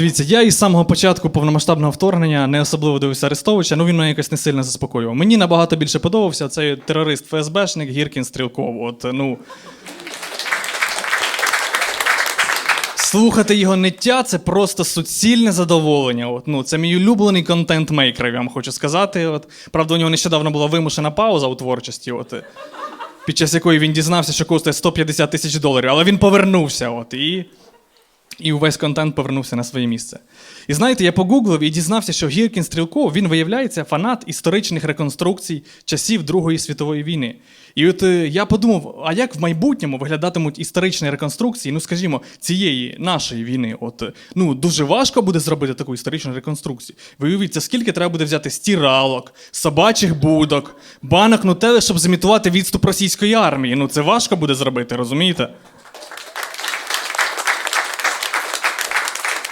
Дивіться, я із самого початку повномасштабного вторгнення не особливо дивився Арестовича, ну він мене якось не сильно заспокоював. Мені набагато більше подобався цей терорист ФСБшник Гіркін Стрілков. От, ну. Слухати його ниття це просто суцільне задоволення. От, ну, це мій улюблений контент-мейкер, я вам хочу сказати. От. Правда, у нього нещодавно була вимушена пауза у творчості, от, під час якої він дізнався, що коштує 150 тисяч доларів, але він повернувся. От, і і увесь контент повернувся на своє місце. І знаєте, я погуглив і дізнався, що Гіркін Стрілков він виявляється фанат історичних реконструкцій часів Другої світової війни. І от е, я подумав, а як в майбутньому виглядатимуть історичні реконструкції, ну скажімо, цієї нашої війни? От е, ну дуже важко буде зробити таку історичну реконструкцію. Ви уявіть, це скільки треба буде взяти стиралок, собачих будок, банок нутели, щоб зімітувати відступ російської армії. Ну це важко буде зробити, розумієте?